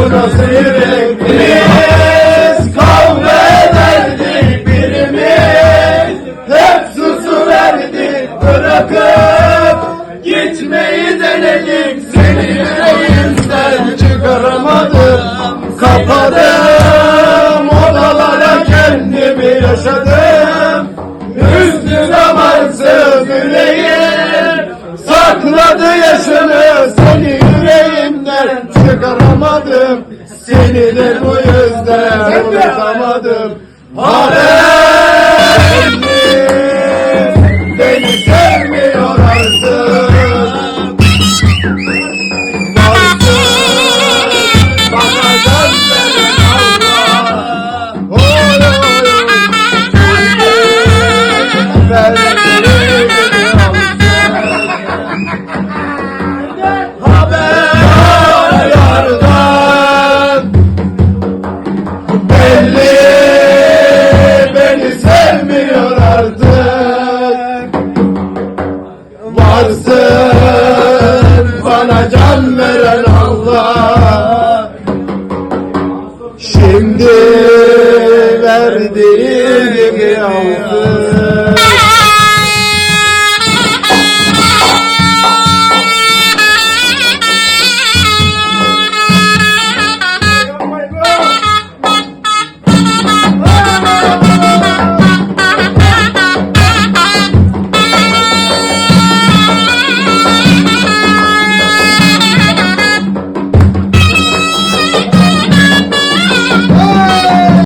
bu nasıl yürek biz kavga birimiz hep susuverdik bırakıp gitmeyi denedik seni yüreğimden çıkaramadım. Kapadım odalara kendimi yaşadım. Üstü zamansız yüreğim sakladı yaşını Çıkaramadım. Seni de bu yüzden unutamadım. Hala Beni sevmiyor artık. Varsın bana can veren Allah. Şimdi verdiği gibi aldı